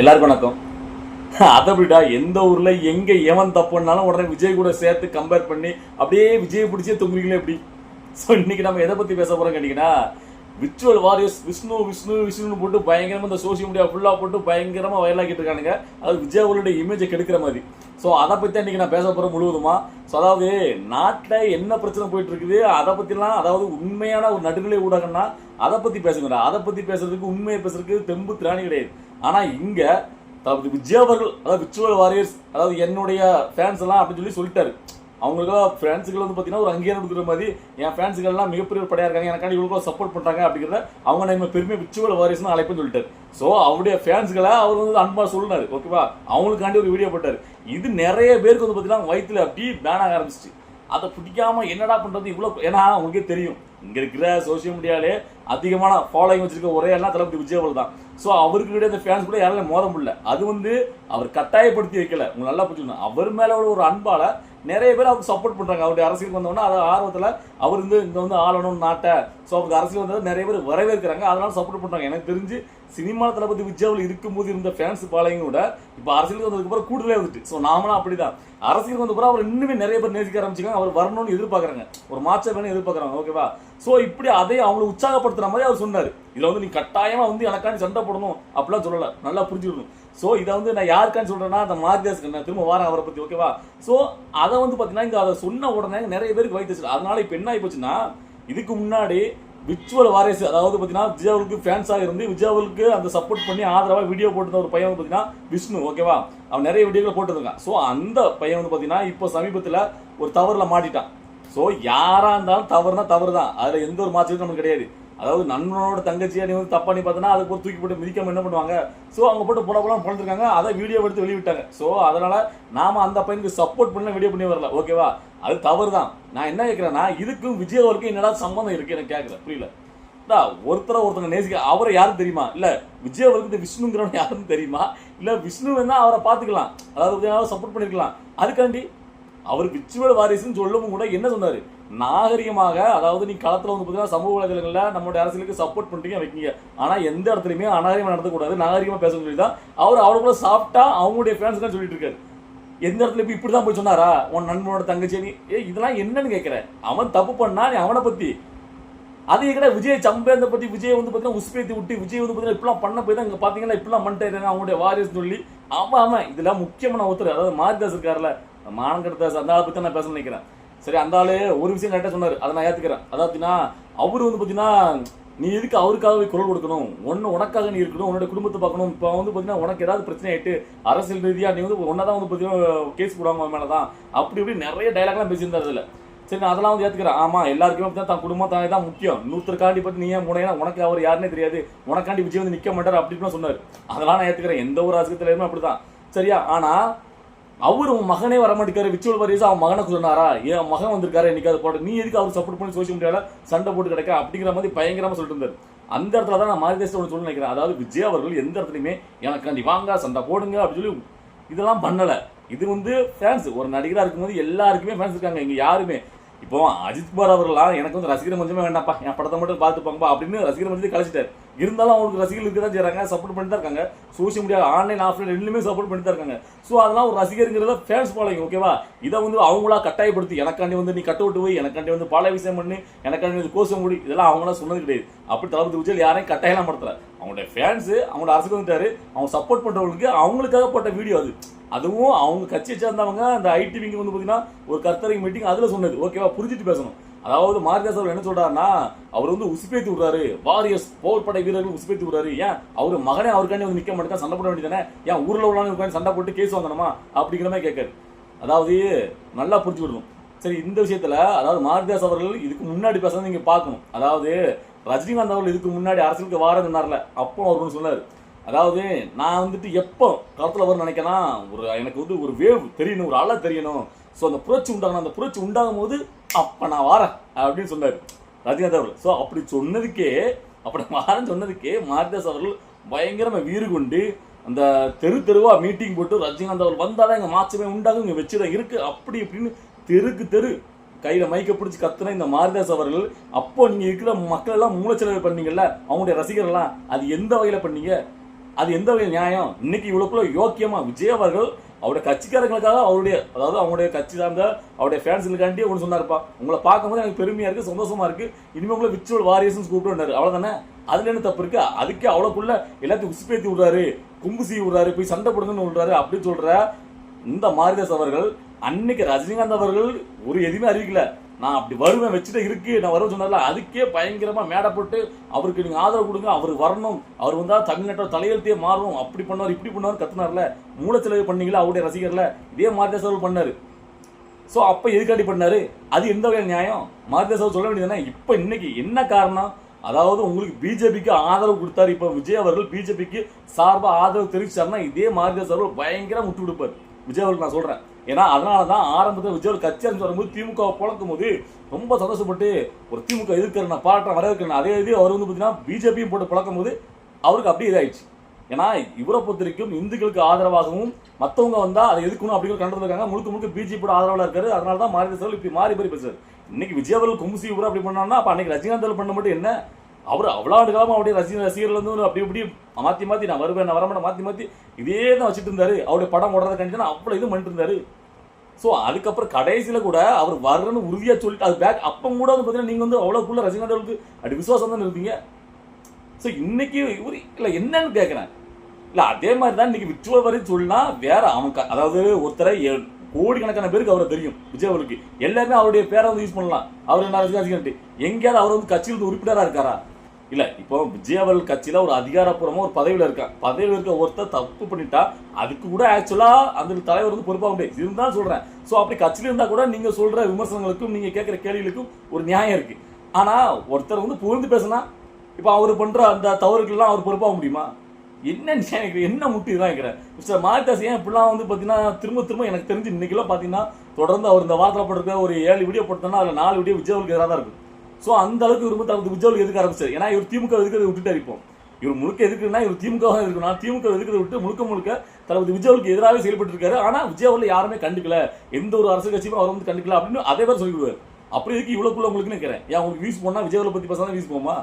எல்லாருக்கும் வணக்கம். அதை விடா எந்த ஊரில் எங்கே எவன் தப்புனாலும் உடனே விஜய் கூட சேர்த்து கம்பேர் பண்ணி அப்படியே விஜய் பிடிச்சே தொங்குறீங்களே எப்படி? ஸோ இன்னைக்கு நம்ம எதை பற்றி பேச போகிறோம் கேட்டிங்கன்னா விர்ச்சுவல் வாரியர்ஸ் விஷ்ணு விஷ்ணு விஷ்ணுன்னு போட்டு பயங்கரமாக இந்த சோஷியல் மீடியா ஃபுல்லாக போட்டு பயங்கரமாக வயலாக்கிட்டு இருக்கானுங்க. அது விஜய் அவர்களுடைய இமேஜை கெடுக்கிற மாதிரி. ஸோ அதை பற்றி தான் இன்றைக்கி நான் பேச போகிறேன் முழுவதுமா? ஸோ அதாவது நாட்டில் என்ன பிரச்சனை போயிட்டு இருக்குது அதை பற்றிலாம் அதாவது உண்மையான ஒரு நடுநிலை ஊடகம்னா அதை பற்றி பேசுங்கடா. அதை பற்றி பேசுறதுக்கு உண்மையை பேசுறதுக்கு தெம்பு திராணி கிடையாது. ஆனால் இங்கே த விஜய் அவர்கள் அதாவது விச்சுவல் வாரியர்ஸ் அதாவது என்னுடைய ஃபேன்ஸ் எல்லாம் அப்படின்னு சொல்லி சொல்லிட்டாரு. அவங்களுக்கெல்லாம் ஃப்ரெண்ட்ஸுகள் வந்து பார்த்தீங்கன்னா ஒரு அங்கீகாரம் கொடுக்குற மாதிரி என் ஃபேன்ஸுகள் மிகப்பெரிய படையாக இருக்காங்க எனக்காண்டி இவங்களுக்கும் சப்போர்ட் பண்ணுறாங்க அப்படிங்கிறத அவங்க நம்ம பெருமை விச்சுவல் வாரியர்ஸ்னு அழைப்புன்னு சொல்லிட்டார். ஸோ அவருடைய ஃபேன்ஸ்களை அவர் வந்து அன்பாக சொல்லினாரு ஓகேவா அவங்களுக்காண்டி ஒரு வீடியோ போட்டார். இது நிறைய பேருக்கு வந்து பார்த்தீங்கன்னா வயிற்றுல அப்படியே பேன் ஆக ஆரம்பிச்சிச்சு. அதை பிடிக்காம என்னடா பண்ணுறது இவ்வளோ ஏன்னா உங்களுக்கே தெரியும். இங்கே இருக்கிற சோஷியல் மீடியாலே அதிகமான ஃபாலோயிங் வச்சிருக்க ஒரே எல்லாம் தளபதி விஜய் தான். ஸோ அவருக்கு கிடையாது அந்த ஃபேன்ஸ் கூட யாராலும் மோத முடியல. அது வந்து அவர் கட்டாயப்படுத்தி வைக்கல. உங்களுக்கு நல்லா புரிஞ்சுக்கணும். அவர் மேலே உள்ள ஒரு அன்பால் நிறைய பேர் அவருக்கு சப்போர்ட் பண்ணுறாங்க அவருடைய அரசியலுக்கு வந்தவொடனே அதை ஆர்வத்தில் அவர் வந்து இங்கே வந்து ஆளணும் நாட்டை. ஸோ அவருக்கு அரசியல் வந்தது நிறைய பேர் வரவேற்கிறாங்க. அதனால சப்போர்ட் பண்ணுறாங்க எனக்கு தெரிஞ்சு சினிமா தளபதி விஜயாவில் இருக்கும்போது இருந்த ஃபேன்ஸ் பாலையும் கூட இப்போ அரசியலுக்கு வந்ததுக்கு அப்புறம் கூடுதலே வந்துட்டு. ஸோ நாமளும் அப்படிதான். அரசியலுக்கு வந்த அப்புறம் அவர் இன்னுமே நிறைய பேர் நேசிக்க ஆரம்பிச்சிருக்காங்க. அவர் வரணும்னு எதிர்பார்க்குறாங்க. ஒரு மாச்சர் வேணும் எதிர்பார்க்குறாங்க. ஓகேவா ஸோ இப்படி அதை அவங்களை உற்சாகப்படுத்துற மாதிரி அவர் சொன்னார். இதில் வந்து நீ கட்டாயமாக வந்து எனக்காண்டி சண்டை போடணும். அப்படிலாம் சொல்லலை. நல்லா புரிஞ்சுக்கணும். ஸோ இதை வந்து நான் யாருக்கான்னு சொல்கிறேன்னா அந்த மார்க்தாஸ்க்கு நான் திரும்ப வாரம் அவரை பற்றி ஓகேவா ஸோ அதை வந்து பார்த்தீங்கன்னா இங்கே அதை சொன்ன உடனே நிறைய பேருக்கு வைத்து அதனால இப்போ என்ன ஆகி போச்சுன்னா இதுக்கு முன்னாடி விர்ச்சுவல் வாரிசு அதாவது பார்த்தீங்கன்னா விஜயாவுக்கு ஃபேன்ஸாக இருந்து விஜயாவுக்கு அந்த சப்போர்ட் பண்ணி ஆதரவாக வீடியோ போட்டிருந்த ஒரு பையன் வந்து பார்த்தீங்கன்னா விஷ்ணு ஓகேவா அவன் நிறைய வீடியோக்கள் போட்டுருக்கான் ஸோ அந்த பையன் வந்து பார்த்தீங்கன்னா இப்போ சமீபத்தில் ஒரு தவறில் மாட்டிட்டான். ஸோ யாராக இருந்தாலும் தவறுனா தவறு தான் அதில் எந்த ஒரு மாற்றமும் நமக்கு கிடையாது. அதாவது நண்பனோட தங்கச்சியை நீ வந்து தப்பா நீ பார்த்தனா அதுக்கு ஒரு தூக்கி போட்டு மிதிக்காம என்ன பண்ணுவாங்க? ஸோ அவங்க போட்டு புல புலம் பிறந்திருக்காங்க. அதை வீடியோ எடுத்து வெளியிட்டாங்க. ஸோ அதனால நாம அந்த பையனுக்கு சப்போர்ட் பண்ண வீடியோ பண்ணி வரல. ஓகேவா அது தவறு தான் நான் என்ன கேட்குறேன்னா இதுக்கும் விஜயவருக்கும் என்னடா சம்மந்தம் இருக்கு எனக்கு கேட்கல புரியல. டா, ஒருத்தரை ஒருத்தங்க நேசிக்க அவரை யாரும் தெரியுமா? இல்லை விஜய் இந்த விஷ்ணுங்கிறவன் யாருன்னு தெரியுமா? இல்லை விஷ்ணு வேணா அவரை பார்த்துக்கலாம். அதாவது சப்போர்ட் பண்ணிருக்கலாம். அதுக்காண்டி அவர் விச்சுவல் வாரிசுன்னு சொல்லவும் கூட என்ன சொன்னார்? நாகரிகமாக அதாவது நீ களத்தில் வந்து பார்த்தீங்கன்னா சமூக வலைதளங்களில் நம்மளுடைய அரசியலுக்கு சப்போர்ட் பண்ணிட்டீங்க வைக்கீங்க. ஆனால் எந்த இடத்துலையுமே அநாகரிகமாக நடத்தக்கூடாது நாகரிகமாக பேச சொல்லி தான் அவர் அவ்வளவு சாப்பிட்டா அவங்களுடைய ஃபேன்ஸ் தான் சொல்லிட்டு இருக்காரு. எந்த இடத்துல இப்ப இப்படிதான் போய் சொன்னாரா? உன் நண்பனோட தங்கச்சி நீ ஏ இதெல்லாம் என்னன்னு கேட்குறேன் அவன் தப்பு பண்ணா நீ அவனை பற்றி அது எங்கடா விஜய் சம்பேந்த பற்றி விஜய் வந்து பார்த்தீங்கன்னா உஸ்பேத்தி விட்டு விஜய் வந்து பார்த்தீங்கன்னா இப்படிலாம் பண்ண போய் தான் இங்கே பார்த்தீங்கன்னா இப்படிலாம் பண்ணிட்டாரு அவங்களுடைய வாரிஸ் சொல்லி. ஆமாம் ஆமாம் இதெல்லாம் முக்கியமான ஒருத்தர். அதாவது மாரிதாஸ் இருக்காருல்ல. மானங்கடதாஸ் அந்த ஆளை பற்றி நான் பேச நினைக்கிறேன். சரி அந்த ஆளு ஒரு விஷயம் கரெக்டாக சொன்னார். அதை நான் ஏற்றுக்கிறேன் அதாவது அவர் வந்து பார்த்தீங்கன்னா நீ எதுக்கு அவருக்காகவே குரல் கொடுக்கணும்? ஒன்று உனக்காக நீ இருக்கணும் உன்னோட குடும்பத்தை பார்க்கணும். இப்போ வந்து பார்த்தீங்கன்னா உனக்கு ஏதாவது பிரச்சனை ஆயிட்டு அரசியல் ரீதியாக நீ வந்து ஒன்றா தான் வந்து பார்த்தீங்கன்னா கேஸ் போடுவாங்க மேலே தான் அப்படி இப்படி நிறைய டைலாக்லாம் பேசியிருந்தார் அதில். சரி நான் அதெல்லாம் வந்து ஏத்துக்கிறேன். ஆமாம் எல்லாருக்குமே தான் தான் குடும்பம் தானே தான் முக்கியம். நூற்றுக்காண்டி பற்றி நீ ஏன் முனையா உனக்கு அவர் யாருன்னே தெரியாது. உனக்காண்டி விஜய் வந்து நிற்க மாட்டார் அப்படின்னு சொன்னார். அதெல்லாம் நான் ஏற்றுக்கிறேன் எந்த ஒரு அசுகத்தில் அப்படி தான் சரியா? ஆனால் அவர் உன் மகனே வர விச்சுவல் வரையும் அவன் மகனுக்கு சொன்னாரா? என் மகன் வந்திருக்காரு இன்னைக்கு அதை போட்டு. நீ எதுக்கு அவர் சப்போர்ட் பண்ணி சோசியல் மீடியாவில் சண்டை போட்டு கிடக்க? அப்படிங்கிற மாதிரி பயங்கரமாக சொல்லிட்டு இருந்தார். அந்த இடத்துல தான் நான் மாரிதேசத்தை ஒன்று சொல்லி நினைக்கிறேன். அதாவது விஜய் அவர்கள் எந்த இடத்துலையுமே எனக்காண்டி வாங்க சண்டை போடுங்க அப்படின்னு சொல்லி இதெல்லாம் பண்ணலை. இது வந்து ஃபேன்ஸ் ஒரு நடிகராக இருக்கும்போது எல்லாருக்குமே ஃபேன்ஸ் இருக்காங்க. இங்கே யாருமே. இப்போ அஜித் குமார் அவர்களாம் எனக்கு வந்து ரசிகர் மஞ்சமே வேண்டாம்ப்பா. என் படத்தை மட்டும் பார்த்துப்பாங்கப்பா அப்படின்னு ரசிகர் மஞ்சத்தை கழிச்சிட்டார் இருந்தாலும் அவங்களுக்கு ரசிகர்கள் இருக்க தான் செய்கிறாங்க சப்போர்ட் பண்ணி தான் இருக்காங்க. சோஷியல் மீடியா ஆன்லைன் ஆஃப்லைன் ரெண்டுமே சப்போர்ட் பண்ணி தான் இருக்காங்க. ஸோ அதெல்லாம் ஒரு ரசிகருங்கிறத ஃபேன்ஸ் ஃபாலோயிங் ஓகேவா இதை வந்து அவங்களா கட்டாயப்படுத்தி எனக்காண்டி வந்து நீ கட்ட விட்டு போய் எனக்காண்டி வந்து பால விஷயம் பண்ணி எனக்காண்டி வந்து கோஷம் முடி இதெல்லாம் அவங்களாம் சொன்னது கிடையாது. அப்படி தளபதி விஜய் யாரையும் கட்டாயம் படுத்தல. அவங்களுடைய ஃபேன்ஸு அவங்களோட அரசுக்கு வந்துட்டாரு. அவங்க சப்போர்ட் பண்ணுறவங்களுக்கு அவங்களுக்காக போட்ட வீடியோ அது. அதுவும் அவங்க கட்சியை சேர்ந்தவங்க அந்த ஐடி விங்க வந்து பார்த்தீங்கன்னா ஒரு கர்த்தரை மீட்டிங் அதில் சொன்னது ஓகேவா புரிஞ்சுட்டு பேசணும். அதாவது மாரிதாஸ் அவர் என்ன சொல்றாருன்னா அவர் வந்து உசுப்பேத்தி விடுறாரு. வாரியர்ஸ் போர் படை வீரர்கள் உசுப்பேத்தி விடுறாரு. ஏன்? அவர் மகனே அவருக்காண்டி வந்து நிக்க மாட்டேங்க சண்டை போட வேண்டியதானே ஏன் ஊர்ல உள்ளவங்க சண்டை போட்டு கேஸ் வாங்கணுமா? அப்படிங்கிற மாதிரி கேட்காரு. அதாவது நல்லா புரிஞ்சுக்கணும் சரி இந்த விஷயத்துல அதாவது மாரிதாஸ் அவர்கள் இதுக்கு முன்னாடி பேசுறது நீங்க பார்க்கணும். அதாவது ரஜினிகாந்த் அவர்கள் இதுக்கு முன்னாடி அரசியலுக்கு வாரதுனார்ல அப்போ அவர் ஒண்ணு சொன்னார். அதாவது நான் வந்துட்டு எப்போ களத்தில் வரும்னு நினைக்கிறேன் ஒரு எனக்கு வந்து ஒரு வேவ் தெரியணும் ஒரு அலை தெரியணும். ஸோ அந்த புரட்சி உண்டாகணும் அந்த புரட்சி உண்டாகும் போது அப்போ நான் வாரேன் அப்படின்னு சொன்னார். ரஜினிகாந்த் அவர்கள். ஸோ அப்படி சொன்னதுக்கே அப்படி மாறன்னு சொன்னதுக்கே மாரிதாஸ் அவர்கள் பயங்கரமாக வீறு கொண்டு அந்த தெரு தெருவாக மீட்டிங் போட்டு ரஜினிகாந்த் அவர் வந்தாதான் எங்கள் மாற்றமே உண்டாகும் இங்கே வச்சுதான் இருக்குது அப்படி இப்படின்னு தெருக்கு தெரு கையில் மைக்க பிடிச்சி கத்துன இந்த மாரிதாஸ் அவர்கள் அப்போ நீங்கள் இருக்கிற மக்கள் எல்லாம் மூலச்செலவு பண்ணீங்கல்ல அவங்களுடைய ரசிகர்கள்லாம் அது எந்த வகையில் பண்ணீங்க? அது எந்த வகையில் நியாயம்? இன்னைக்கு இவ்வளோக்குள்ள யோக்கியமாக விஜய் அவர்கள் அவருடைய கட்சிக்காரங்களுக்காக அவருடைய அதாவது அவங்களுடைய கட்சி சார்ந்த அவருடைய ஃபேன்ஸுக்காண்டி ஒன்று சொன்னார்ப்பா. உங்களை பார்க்கும்போது எனக்கு பெருமையாக இருக்குது சந்தோஷமாக இருக்குது இனிமேல் உங்களை விச்சுவல் வாரியர்ஸ் கூப்பிட்டு அவ்வளவுதானே? அதில் என்ன தப்பு இருக்கு? அதுக்கே அவ்வளோக்குள்ள எல்லாத்தையும் உசுப்பேத்தி விடுறாரு கும்புசி விடுறாரு போய் சண்டை போடுங்கன்னு விடுறாரு அப்படின்னு சொல்கிற இந்த மாரிதாஸ் அவர்கள் அன்னைக்கு ரஜினிகாந்த் அவர்கள் ஒரு எதுவுமே அறிவிக்கல. நான் அப்படி வருவேன் வச்சுட்டு இருக்கு நான் வருவேன் சொன்னார்ல அதுக்கே பயங்கரமா மேடை போட்டு அவருக்கு நீங்க ஆதரவு கொடுங்க அவர் வரணும் அவர் வந்தா தமிழ்நாட்டோட தலையெழுத்தையே மாறும் அப்படி பண்ணுவார் இப்படி பண்ணுவார் கத்துனார்ல மூலச்செலவு பண்ணீங்களா அவருடைய ரசிகர்ல? இதே மாரிதாஸ் அவர்கள் பண்ணாரு. ஸோ அப்போ எதுக்காண்டி பண்ணாரு? அது எந்த வகையான நியாயம்? மாரிதாஸ் சொல்ல வேண்டியதுன்னா இப்போ இன்னைக்கு என்ன காரணம்? அதாவது உங்களுக்கு பிஜேபிக்கு ஆதரவு கொடுத்தாரு இப்போ விஜய் அவர்கள் பிஜேபிக்கு சார்பாக ஆதரவு தெரிவிச்சாருன்னா இதே மாரிதாஸ் அவர்கள் பயங்கர முட்டு கொடுப்பார் விஜய் அவர்கள் நான் சொல்றேன். ஏன்னா அதனால தான் ஆரம்பத்தில் விஜய் அவர்கள் கட்சி வரும்போது திமுக புழக்கும் போது ரொம்ப சந்தோஷப்பட்டு ஒரு திமுக எதிர்க்கிறேன் நான் பாராட்டம் வரவேற்கிறேன் அதே இது அவர் வந்து பார்த்தீங்கன்னா பிஜேபியும் போட்டு பழக்கும் போது அவருக்கு அப்படியே இதாயிடுச்சு. ஏன்னா இவரை பொறுத்த வரைக்கும் இந்துக்களுக்கு ஆதரவாகவும் மற்றவங்க வந்தால் அதை எதுக்கணும் அப்படிங்கிற கண்டது இருக்காங்க. முழுக்க முழுக்க பிஜேபியோட ஆதரவாக இருக்காரு. அதனால தான் மாறி தேர்தல் இப்படி மாறி மாறி பேசுறாரு. இன்னைக்கு விஜயவர்கள் கும்சி இவரை அப்படி பண்ணான்னா அப்போ அன்னைக்கு ரஜினிகாந்த் பண்ண மட்டும் என்ன? அவர் அவ்வளோ ஆண்டு காலமாக அவருடைய ரசிகர் ரசிகர்கள் வந்து அப்படி இப்படி மாற்றி மாற்றி நான் வருவேன் நான் வரமாட்டேன் மாற்றி மாற்றி இதே தான் வச்சுட்டு இருந்தாரு. அவருடைய படம் ஓடுறத கண்டிப்பா அவ்வளோ இது பண்ணிட்டு இருந்தாரு. ஸோ அதுக்கப்புறம் கடைசியில் கூட அவர் வரணும்னு உறுதியாக சொல்லிட்டு அது பேக் அப்போ கூட வந்து பார்த்தீங்கன்னா நீங்கள் வந்து அவ்வளோக்குள்ள ரஜினிகாந்த் அப்படி விசுவாசம் தான் இருந்தீங்க ஸோ இன்னைக்கு இவர் இல்லை என்னன்னு கேட்குறேன் இல்லை அதே மாதிரி தான் இன்னைக்கு விச்சுவல் வரை சொன்னா வேற அவனுக்கு அதாவது ஒருத்தரை கோடிக்கணக்கான பேருக்கு அவரை தெரியும் விஜய் அவருக்கு. எல்லாருமே அவருடைய பேரை வந்து யூஸ் பண்ணலாம். அவர் என்ன ரசிகன்ட்டு எங்கேயாவது அவர் வந்து கட்சியில் உறுப்பினராக இருக்காரா? இல்லை இப்போ விஜயவல் கட்சியில் ஒரு அதிகாரப்பூர்வமாக ஒரு பதவியில் இருக்கா பதவியில் இருக்க ஒருத்தர் தப்பு பண்ணிட்டா அதுக்கு கூட ஆக்சுவலாக அந்த தலைவர் வந்து பொறுப்பாக முடியாது. இருந்தாலும் சொல்கிறேன் ஸோ அப்படி கட்சியில இருந்தால் கூட நீங்கள் சொல்கிற விமர்சனங்களுக்கும் நீங்கள் கேட்குற கேள்விகளுக்கும் ஒரு நியாயம் இருக்குது ஆனால் ஒருத்தர் வந்து புகழ்ந்து பேசினா இப்போ அவர் பண்ணுற அந்த தவறுகள்லாம் அவர் பொறுப்பாக முடியுமா? என்ன நியாயம் என்ன முட்டி தான் இருக்கிறேன் மிஸ்டர் மாரிதாஸ் ஏன் இப்படிலாம் வந்து பார்த்தீங்கன்னா திரும்ப திரும்ப எனக்கு தெரிஞ்சு இன்னைக்கெல்லாம் பார்த்தீங்கன்னா தொடர்ந்து அவர் இந்த வாரத்தில் போட்டிருக்க ஒரு ஏழு வீடியோ போட்டோம்னா அதில் நாலு வீடியோ விஜய்க்கு எதிராக தான் இருக்கும். ஸோ அந்த அளவுக்கு இவர் தளபதி விஜய்க்கு எதுக்க ஆரம்பிச்சார்? ஏன்னா இவர் திமுக எதுக்கு விட்டுட்டு இப்போ? இவர் முழுக்க எதுக்குன்னா இவர் திமுக இருக்கணும் திமுக எதுக்கிறத விட்டு முழுக்க முழுக்க தளபதி விஜய்க்கு எதிராகவே செயல்பட்டு இருக்காரு ஆனால் விஜய் அவர்ல யாருமே கண்டுக்கல. எந்த ஒரு அரசு கட்சியும் அவர் வந்து கண்டுக்கல அப்படின்னு அதே மாதிரி சொல்லிடுவார் அப்படி இருக்கு இவ்வளோக்குள்ள உங்களுக்கு நினைக்கிறேன் ஏன் உங்களுக்கு வீஸ் போனால் விஜய் அவர்களை பற்றி பேசாதான் வீஸ் போமா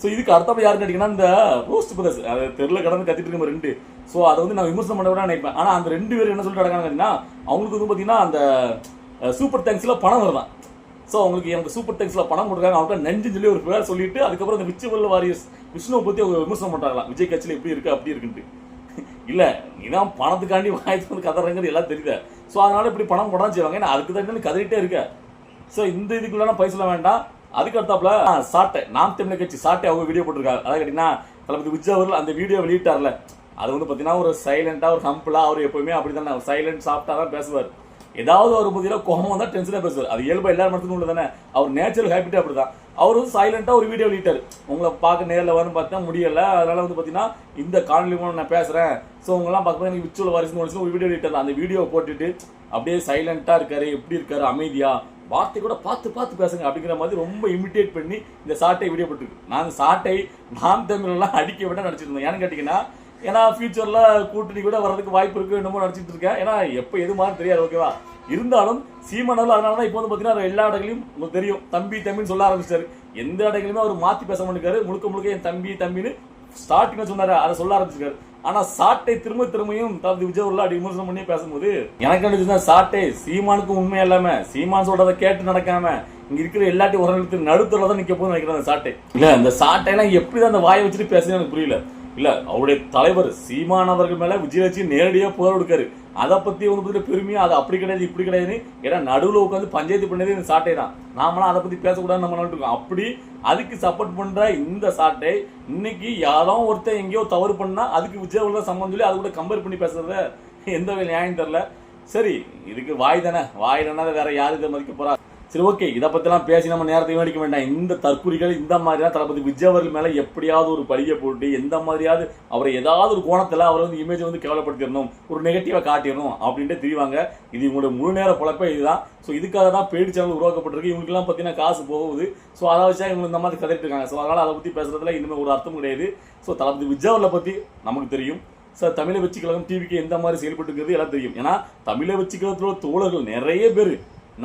ஸோ இதுக்கு அர்த்தம் யாருன்னு கேட்டீங்கன்னா இந்த ரோஸ்ட் பிரதர்ஸ் அது தெருல கடந்து கத்திட்டு இருக்க ரெண்டு. ஸோ அதை வந்து நான் விமர்சனம் பண்ண நினைப்பேன். ஆனால் அந்த ரெண்டு பேரும் என்ன சொல்லிட்டு நடக்காங்கன்னா அவங்களுக்கு வந்து பார்த்தீங்கன்னா அந்த சூப்பர் தேங்க்ஸில் பணம் வருதான். ஸோ அவங்களுக்கு எனக்கு சூப்பர் டெக்ஸில் பணம் கொடுக்காங்க. அவங்கள்ட்ட நெஞ்சு சொல்லி ஒரு பேர் சொல்லிட்டு அதுக்கப்புறம் இந்த விச்சுவல் வாரியர்ஸ் விஷ்ணுவை பற்றி அவங்க விமர்சனம் பண்ணுறாங்களா விஜய் கட்சியில் எப்படி இருக்குது அப்படி இருக்குன்ட்டு. இல்லை நீ தான் பணத்துக்காண்டி வாய்ப்பு வந்து கதறங்கிறது எல்லாம் தெரியுது? ஸோ அதனால இப்படி பணம் போடாமல் செய்வாங்க. ஏன்னா அதுக்கு தான் கதறிட்டே இருக்க. ஸோ இந்த இதுக்குள்ளான பைசல வேண்டாம். அதுக்கு அடுத்தாப்புல சாட்டை. நாம் தமிழர் கட்சி சாட்டை அவங்க வீடியோ போட்டிருக்காங்க. அதாவது கேட்டீங்கன்னா தளபதி விஜய் அவர்கள் அந்த வீடியோ வெளியிட்டார்ல. அது வந்து பார்த்தீங்கன்னா ஒரு சைலண்ட்டாக ஒரு ஹம்பிளாக அவர் எப்போவுமே அப்படி தானே சைலண்ட் சாப்பிட்டா தான் பேசுவார். ஏதாவது ஒரு பார்த்தீங்கன்னா கோபம் வந்தா டென்ஷனாக பேசுவார். அது இயல்பா எல்லாரும் மனசுக்கும் உள்ள தானே அவர் நேச்சுரல் ஹேபிட்டே அப்படிதான். அவர் வந்து சைலண்டாக ஒரு வீடியோ வெளியிட்டார் உங்களை பார்க்க நேரில் வரும்னு பார்த்தா முடியலை. அதனால வந்து பார்த்தீங்கன்னா இந்த காணொலி மூலம் நான் பேசுகிறேன் ஸோ உங்களாம் பார்க்கும்போது எனக்கு விச்சுவல் வாரிசு ஒரு வீடியோ வெளியிட்டார் அந்த வீடியோ போட்டுட்டு அப்படியே சைலண்ட்டாக இருக்காரு. எப்படி இருக்காரு? அமைதியாக வார்த்தை கூட பார்த்து பார்த்து பேசுங்க அப்படிங்கிற மாதிரி ரொம்ப இமிட்டேட் பண்ணி இந்த சாட்டை வீடியோ போட்டுருக்கு. நான் சாட்டை நாம் தமிழ்லாம் அடிக்க விட நடிச்சிட்டு இருந்தோம் ஏன்னு கேட்டிங்கன்னா ஏன்னா ஃபியூச்சரில் கூட்டணி கூட வர்றதுக்கு வாய்ப்பு இருக்கு என்னமோ நடிச்சிட்டு இருக்கேன். ஏன்னா எப்போ எது மாதிரி தெரியாது ஓகேவா இருந்தாலும் சீமானவில் அதனால தான் இப்போ வந்து பார்த்தீங்கன்னா எல்லா இடங்களையும் உங்களுக்கு தெரியும். தம்பி தம்பின்னு சொல்ல ஆரம்பிச்சாரு எந்த இடங்களையுமே அவர் மாற்றி பேச மாட்டேங்காரு முழுக்க முழுக்க என் தம்பி தம்பின்னு ஸ்டார்டிங்ல சொன்னாரு அதை சொல்ல ஆரம்பிச்சிருக்காரு ஆனா சாட்டை திரும்ப திரும்பியும் தளபதி விஜய் அவர்கள் அப்படி விமர்சனம் பண்ணி பேசும்போது எனக்கு நினைச்சுன்னா சாட்டை சீமானுக்கு உண்மை இல்லாம சீமான் சொல்றதை கேட்டு நடக்காம இங்க இருக்கிற எல்லாத்தையும் உரங்களுக்கு நடுத்தர தான் நிக்க போது நினைக்கிறேன் அந்த சாட்டை. இல்ல அந்த சாட்டை எல்லாம் எப்படிதான் அந்த வாயை வச்சுட்டு பேசுறது எனக்கு புரியல. இல்லை அவருடைய தலைவர் சீமான் அவர்கள் மேல விஜயலட்சுமி நேரடியாக புகார் கொடுக்காரு. அதை பற்றி இவங்க பெருமையாக பெருமையா அது அப்படி கிடையாது இப்படி கிடையாதுன்னு ஏன்னா நடுவில் உட்காந்து பஞ்சாயத்து பண்ணதே இந்த சாட்டை தான். நாமளாம் அதை பற்றி பேசக்கூடாதுன்னு நம்ம இருக்கோம் அப்படி அதுக்கு சப்போர்ட் பண்ணுற இந்த சாட்டை இன்னைக்கு யாரோ ஒருத்தன் எங்கேயோ தவறு பண்ணால் அதுக்கு விஜய் அவர்கள் சம்பந்தம் சொல்லி அது கூட கம்பேர் பண்ணி பேசுறத எந்த வகை நியாயம் தெரில சரி இதுக்கு வாய் தானே. வாய் தானே வேற யாரு இதை மதிக்க போறா? சரி ஓகே இதை பற்றிலாம் பேசி நம்ம நேரத்தை வேடிக்க வேண்டாம். இந்த தற்குறிகள் இந்த மாதிரி தான் தளபதி விஜய் அவர்கள் மேலே எப்படியாவது ஒரு பழியை போட்டு எந்த மாதிரியாவது அவரை ஏதாவது ஒரு கோணத்தில் அவரை வந்து இமேஜை வந்து கேவலப்படுத்திடணும் ஒரு நெகட்டிவாக காட்டிடணும் அப்படின்ட்டு தெரிவாங்க. இது இவங்களோட முழு நேர பொழப்பே இதுதான். ஸோ இதுக்காக தான் பெய்டு சேனல் உருவாக்கப்பட்டிருக்கு. இவங்களுக்குலாம் பார்த்தீங்கன்னா காசு போகுது. ஸோ அதை வச்சா இவங்க இந்த மாதிரி கதறிட்டு இருக்காங்க. ஸோ அதனால் அதை பற்றி பேசுகிறதுல இனிமேல் ஒரு அர்த்தம் கிடையாது. ஸோ தளபதி விஜய் அவர்களை பற்றி நமக்கு தெரியும். சார் தமிழை வச்சு கழகம் டிவிக்கு எந்த மாதிரி செயல்பட்டுங்கிறது எல்லாம் தெரியும். ஏன்னா தமிழை வச்சு கழகத்தில் தோழர்கள் நிறைய பேர்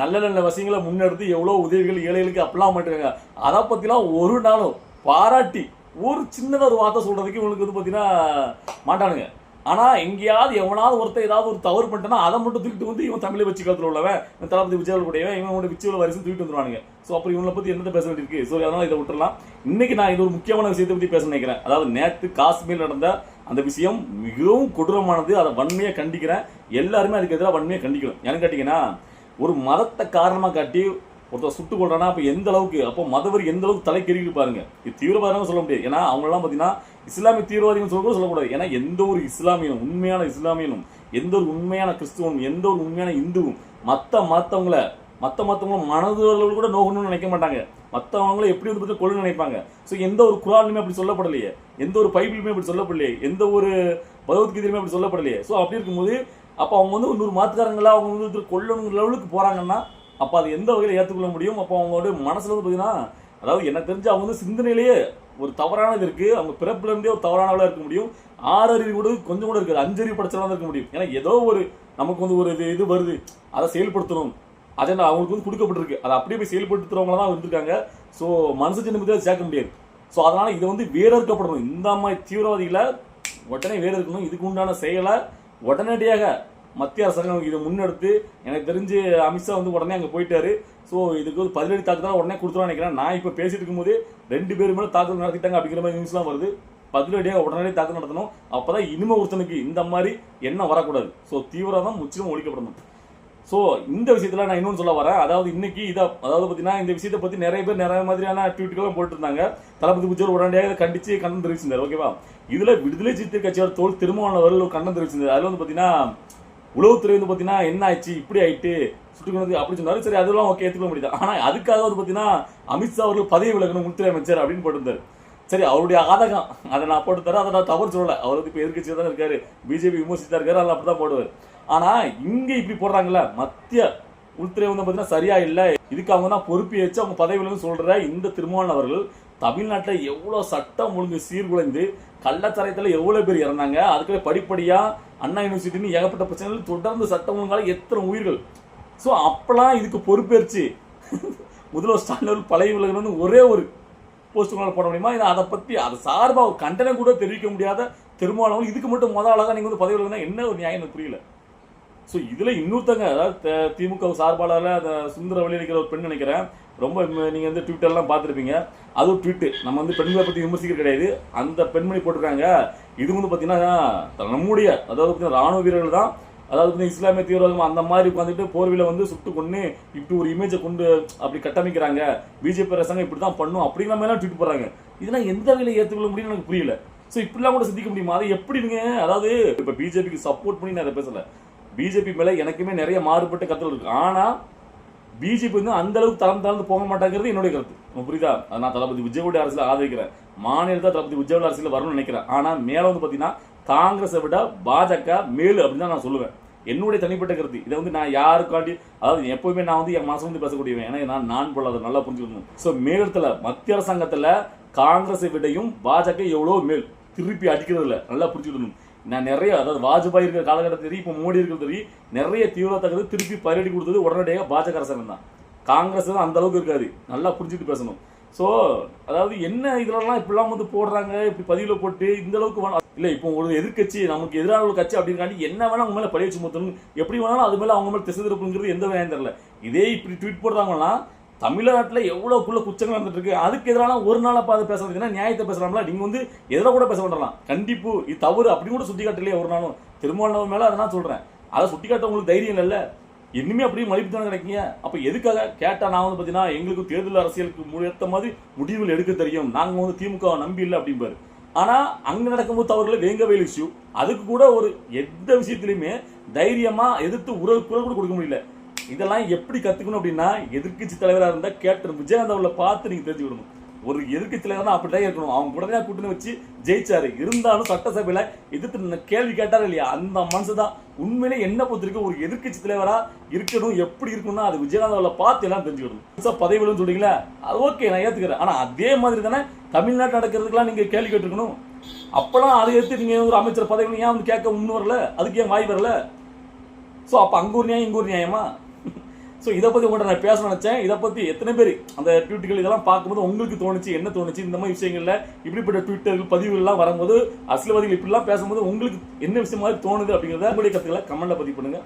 நல்ல நல்ல விஷயங்களை முன்னெடுத்து எவ்வளோ உதவிகள் ஏழைகளுக்கு அப்பலாம் பண்ணிருக்காங்க அதை பற்றிலாம் ஒரு நாளும் பாராட்டி ஒரு சின்னதாக ஒரு வார்த்தை சொல்கிறதுக்கு இவனுக்கு வந்து பார்த்தீங்கன்னா மாட்டானுங்க. ஆனால் எங்கேயாவது எவனாவது ஒருத்தர் ஏதாவது ஒரு தவறு பண்ணிட்டானா அதை மட்டும் தூக்கிட்டு வந்து இவன் தமிழை வச்சு காலத்தில் உள்ளவன் இவன் தளபதி விஜய் கூடவன் இவனோட விஜய் வரிசை தூக்கிட்டு வந்துருவானுங்க. ஸோ அப்புறம் இவனை பற்றி என்னத்தை பேச வேண்டியிருக்கு? ஸோ அதனால் இதை விட்டுறலாம். இன்னைக்கு நான் இது ஒரு முக்கியமான விஷயத்தை பற்றி பேச நினைக்கிறேன். அதாவது நேற்று காஷ்மீர் நடந்த அந்த விஷயம் மிகவும் கொடூரமானது. அதை வன்மையை கண்டிக்கிறேன். எல்லாருமே அதுக்கு எதிராக வன்மையை கண்டிக்கணும். ஏன்னு கேட்டிங்கன்னா ஒரு மதத்தை காரணமாக காட்டி ஒருத்தர் சுட்டு கொள்றானா அப்போ எந்த அளவுக்கு அப்போ மதவர் எந்த அளவுக்கு தலைக்கெறிக்கு பாருங்க. இது தீவிரவாதம் சொல்ல முடியாது. ஏன்னா அவங்களாம் பார்த்தீங்கன்னா இஸ்லாமிய தீவிரவாதிகள் சொல்ல கூட சொல்லக்கூடாது ஏன்னா எந்த ஒரு இஸ்லாமியனும் உண்மையான இஸ்லாமியனும் எந்த ஒரு உண்மையான கிறிஸ்துவனும் எந்த ஒரு உண்மையான இந்துவும் மற்ற மற்றவங்கள மற்ற மற்றவங்களும் மனதவர்கள் கூட நோகணும்னு நினைக்க மாட்டாங்க. மற்றவங்கள எப்படி வந்து பற்றி கொள்ளு நினைப்பாங்க. ஸோ எந்த ஒரு குராலுமே அப்படி சொல்லப்படலையே. எந்த ஒரு பைபிளுமே அப்படி சொல்லப்படலையே. எந்த ஒரு பகவத்கீதையுமே அப்படி சொல்லப்படலையே. ஸோ அப்படி இருக்கும்போது அப்போ அவங்க வந்து இன்னொரு மாத்துக்காரங்களா அவங்க வந்து ஒருத்தர் கொல்லணுங்கிற லெவலுக்கு போகிறாங்கன்னா அப்போ அது எந்த வகையில் ஏற்றுக்கொள்ள முடியும்? அப்போ அவங்களோட மனசில் வந்து பார்த்தீங்கன்னா அதாவது எனக்கு தெரிஞ்சு அவங்க வந்து சிந்தனையிலேயே ஒரு தவறானது இருக்குது அவங்க பிறப்புலேருந்தே ஒரு தவறானவளாக இருக்க முடியும். ஆறு அறிவு கூட கொஞ்சம் கூட இருக்காது. அஞ்சு அறிவு இருக்க முடியும். ஏன்னா ஏதோ ஒரு நமக்கு வந்து ஒரு இது இது வருது. அதை செயல்படுத்தணும். அதை அவங்களுக்கு வந்து கொடுக்கப்பட்டிருக்கு. அதை அப்படியே போய் செயல்படுத்துறவங்கள தான் வந்திருக்காங்க ஸோ மனசு சின்ன சேர்க்க முடியாது. ஸோ அதனால் இதை வந்து வேறு இருக்கப்படணும் இந்த மாதிரி தீவிரவாதிகளை உடனே வேறு இருக்கணும் இதுக்கு உண்டான செயலை உடனடியாக மத்திய அரசாங்கம் இதை முன்னெடுத்து எனக்கு தெரிஞ்சு அமித்ஷா வந்து உடனே அங்கே போயிட்டாரு. ஸோ இதுக்கு வந்து பதிலடி தாக்குதல் உடனே கொடுத்துருவான்னு நினைக்கிறேன். நான் இப்போ பேசிட்டு இருக்கும்போது ரெண்டு பேர் மேலே தாக்குதல் நடத்திட்டாங்க அப்படிங்கிற மாதிரி நியூஸ்லாம் வருது. பதிலடியாக உடனடியாக தாக்குதல் நடத்தணும். அப்போ தான் இனிமே ஒருத்தனுக்கு இந்த மாதிரி எண்ணம் வரக்கூடாது. ஸோ தீவிரவாதம் முற்றிலும் ஒழிக்கப்படணும். ஸோ இந்த விஷயத்தில் நான் இன்னொன்று சொல்ல வரேன். அதாவது இன்னைக்கு இதை அதாவது பார்த்தீங்கன்னா இந்த விஷயத்தை பற்றி நிறைய பேர் நிறைய மாதிரியான ட்வீட்டுகளும் போட்டுருந்தாங்க. தளபதி விஜய் உடனடியாக கண்டிச்சு கண்டனம் தெரிவிச்சிருந்தார். ஓகேவா இதுல விடுதலை சிறுத்தை கட்சியோட தோல் திருமாவளவர்கள் ஒரு கண்டனம் தெரிவிச்சிருந்தார். வந்து பார்த்தீங்கன்னா உளவுத்துறை வந்து பார்த்தீங்கன்னா என்ன ஆயிடுச்சு இப்படி ஆயிட்டு சுட்டுக்கணும் அப்படி சொன்னாரு. சரி அதெல்லாம் ஓகே ஏற்றுக்க முடியுது. ஆனா அதுக்காக வந்து பார்த்தீங்கன்னா அமித்ஷா அவர்கள் பதவி விலகணும் உள்துறை அமைச்சர் அப்படின்னு போட்டிருந்தார். சரி அவருடைய ஆதகம் அதை நான் போட்டு தரேன் அதை நான் தவறு சொல்லலை. அவர் வந்து இப்போ எதிர்கட்சியில் தான் இருக்காரு. பிஜேபி விமர்சித்தா இருக்காரு அதில் அப்படிதான் போடுவார். ஆனா இங்கே இப்படி போடுறாங்கல்ல மத்திய உள்துறை வந்து பார்த்தீங்கன்னா சரியா இல்லை. இதுக்கு அவங்க தான் பொறுப்பி வச்சு அவங்க பதவி விலகுன்னு சொல்ற இந்த திருமாவளவன் அவர்கள் தமிழ்நாட்டில் எவ்வளோ சட்டம் ஒழுங்கு சீர்குலைந்து கள்ளச்சாராயத்தில் எவ்வளோ பேர் இறந்தாங்க? அதுக்குள்ள படிப்படியாக அண்ணா யூனிவர்சிட்டின்னு ஏகப்பட்ட பிரச்சனைகள் தொடர்ந்து சட்டம் ஒழுங்கால எத்தனை உயிர்கள்? ஸோ அப்போலாம் இதுக்கு பொறுப்பேற்று முதல்வர் ஸ்டாலின் பழைய விலகணும்னு ஒரே ஒரு போஸ்ட் போட முடியுமா? இதை அதை பற்றி அதை சார்பாக ஒரு கண்டனம் கூட தெரிவிக்க முடியாத திருமாவளவன் இதுக்கு மட்டும் முதல் அழகாக நீங்கள் வந்து பதவி விலகுனா என்ன ஒரு நியாயம் புரியல. ஸோ இதில் இன்னொருத்தங்க அதாவது திமுக சார்பாளரில் அந்த சுந்தர வழி நினைக்கிற ஒரு பெண் நினைக்கிறேன். ரொம்ப நீங்கள் வந்து ட்விட்டர்லாம் பார்த்துருப்பீங்க. அது ஒரு ட்விட்டு நம்ம வந்து பெண்களை பற்றி விமர்சிக்கிறது கிடையாது. அந்த பெண்மணி போட்டிருக்காங்க. இது வந்து பார்த்தீங்கன்னா நம்முடைய அதாவது பார்த்தீங்கன்னா ராணுவ வீரர்கள் தான். அதாவது வந்து இஸ்லாமிய தீவிரவாதம் அந்த மாதிரி உட்காந்துட்டு போர்வில வந்து சுட்டு கொண்டு இப்படி ஒரு இமேஜை கொண்டு அப்படி கட்டமைக்கிறாங்க. பிஜேபி அரசாங்கம் இப்படி தான் பண்ணும். அப்படிங்கிற மாதிரிலாம் ட்வீட் போடுறாங்க. இதெல்லாம் எந்த வகையில் ஏற்றுக்கொள்ள முடியும்னு எனக்கு புரியல. ஸோ இப்படிலாம் கூட சிந்திக்க முடியுமா? அதை எப்படி நீங்கள் அதாவது இப்போ பிஜேபிக்கு சப்போர்ட் பண்ணி நான் அதை பேசலை. பிஜேபி மேலே எனக்குமே நிறைய மாறுபட்ட கருத்துகள் இருக்குது ஆனால் பிஜேபி வந்து அந்த அளவுக்கு தரம் தாழ்ந்து போக மாட்டாங்கிறது என்னுடைய கருத்து. புரியுதா? அது நான் தளபதி விஜயோட அரசியல் ஆதரிக்கிறேன். மாநிலத்தை தளபதி விஜயோட அரசியல் வரணும்னு நினைக்கிறேன். ஆனால் மேலே வந்து பார்த்தீங்கன்னா காங்கிரஸை விட பாஜக மேலு அப்படின்னு தான் நான் சொல்லுவேன். என்னுடைய தனிப்பட்ட கருத்து. இதை வந்து நான் யாருக்காண்டி அதாவது எப்பவுமே நான் வந்து என் மனசு வந்து பேசக்கூடியவன். ஏன்னா நான் நான் போல அதை நல்லா புரிஞ்சுக்கணும். ஸோ மேலத்தில் மத்திய அரசாங்கத்தில் காங்கிரஸை விடையும் பாஜக எவ்வளோ மேல். திருப்பி அடிக்கிறதில்ல. நல்லா புரிஞ்சுக்கணும். நான் நிறைய அதாவது வாஜ்பாய் இருக்கிற காலகட்டத்தில் இப்போ மோடி இருக்கிறது தெரியும் நிறைய தீவிரத்தக்கது திருப்பி பயிரடி கொடுத்தது உடனடியாக பாஜக அரசாங்கம் தான். காங்கிரஸ் தான் அந்த அளவுக்கு இருக்காது. நல்லா புரிஞ்சுட்டு பேசணும். ஸோ அதாவது என்ன இதெல்லாம் இப்படிலாம் வந்து போடுறாங்க இப்படி பதிவில் போட்டு இந்த அளவுக்கு வேணாம் இல்லை இப்போ ஒரு எதிர்க்கட்சி நமக்கு எதிரான ஒரு கட்சி அப்படின்னு என்ன வேணால் அவங்க மேலே பழைய சுமத்தணும் எப்படி வேணாலும் அது மேலே அவங்க மேலே திசை திருப்புங்கிறது எந்த வேலையும் தெரியல. இதே இப்படி ட்வீட் போடுறாங்கன்னா தமிழ்நாட்டில் எவ்வளோக்குள்ள குற்றங்கள் நடந்துட்டு அதுக்கு எதிரான ஒரு நாளாக பார்த்து பேசுறதுன்னா நியாயத்தை பேசலாம்ல. நீங்கள் வந்து எதிராக கூட பேச வேண்டாம் கண்டிப்பு இது தவறு அப்படி கூட சுட்டி காட்டலையே ஒரு நாளும். திருமாவளவன் மேலே அதை நான் சொல்கிறேன் அதை சுட்டி காட்ட உங்களுக்கு தைரியம் இல்லை. இன்னுமே அப்படியே மலிப்பு தானே கிடைக்கீங்க அப்போ எதுக்காக கேட்டால் நான் வந்து பார்த்தீங்கன்னா எங்களுக்கு தேர்தல் அரசியலுக்கு ஏற்ற மாதிரி முடிவுகள் எடுக்க தெரியும். நாங்கள் வந்து திமுக நம்பி இல்லை அப்படிம்பாரு. ஆனால் அங்கே நடக்கும்போது தவறுகளை வேங்க வேல் இஷ்யூ அதுக்கு கூட ஒரு எந்த விஷயத்துலையுமே தைரியமாக எதிர்த்து உறவு குரல் கூட கொடுக்க முடியல. இதெல்லாம் எப்படி கத்துக்கணும் அப்படின்னா எதிர்க்கட்சி தலைவராக இருந்தால் கேப்டன் விஜயகாந்த் அவர்களை பார்த்து நீங்க தெரிஞ்சுக்கணும் ஒரு எதிர்கட்சி தலைவர் தான் அப்படிதான் இருக்கணும். அவங்க உடனே கூட்டணி வச்சு ஜெயிச்சாரு. இருந்தாலும் சட்டசபையில எதிர்த்து கேள்வி கேட்டாரு இல்லையா? அந்த மனசு தான் உண்மையிலே என்ன பொறுத்திருக்கு? ஒரு எதிர்க்கட்சி தலைவரா இருக்கணும். எப்படி இருக்கணும்னா அது விஜயகாந்த் அவர்களை பார்த்து எல்லாம் தெரிஞ்சுக்கணும் புதுசா பதவி விழுன்னு சொல்றீங்களா? அது ஓகே நான் ஏத்துக்கிறேன். ஆனா அதே மாதிரி தானே தமிழ்நாட்டு நடக்கிறதுக்கெல்லாம் நீங்க கேள்வி கேட்டிருக்கணும். அப்பெல்லாம் அதை எடுத்து நீங்க ஒரு அமைச்சர் பதவி ஏன் வந்து கேட்க முன் வரல? அதுக்கு ஏன் வாய் வரல? ஸோ அப்போ அங்கே ஒரு நியாயம் இங்கே ஒரு நியாயமா? ஸோ இதை பத்தி உங்கள்கிட்ட நான் பேச நினைச்சேன். இதை பத்தி எத்தனை பேர் அந்த ட்வீட்டுகள் இதெல்லாம் பார்க்கும்போது உங்களுக்கு தோணுச்சு என்ன தோணுச்சு? இந்த மாதிரி விஷயங்கள்ல இப்படிப்பட்ட ட்விட்டர்கள் பதிவுகள்லாம் வரும்போது அசிலவாதிகள் இப்படிலாம் பேசும்போது உங்களுக்கு என்ன விஷயம் மாதிரி தோணுது அப்படிங்கிறத உங்களுடைய கருத்துக்களை கமெண்ட்ல பதிவு பண்ணுங்க.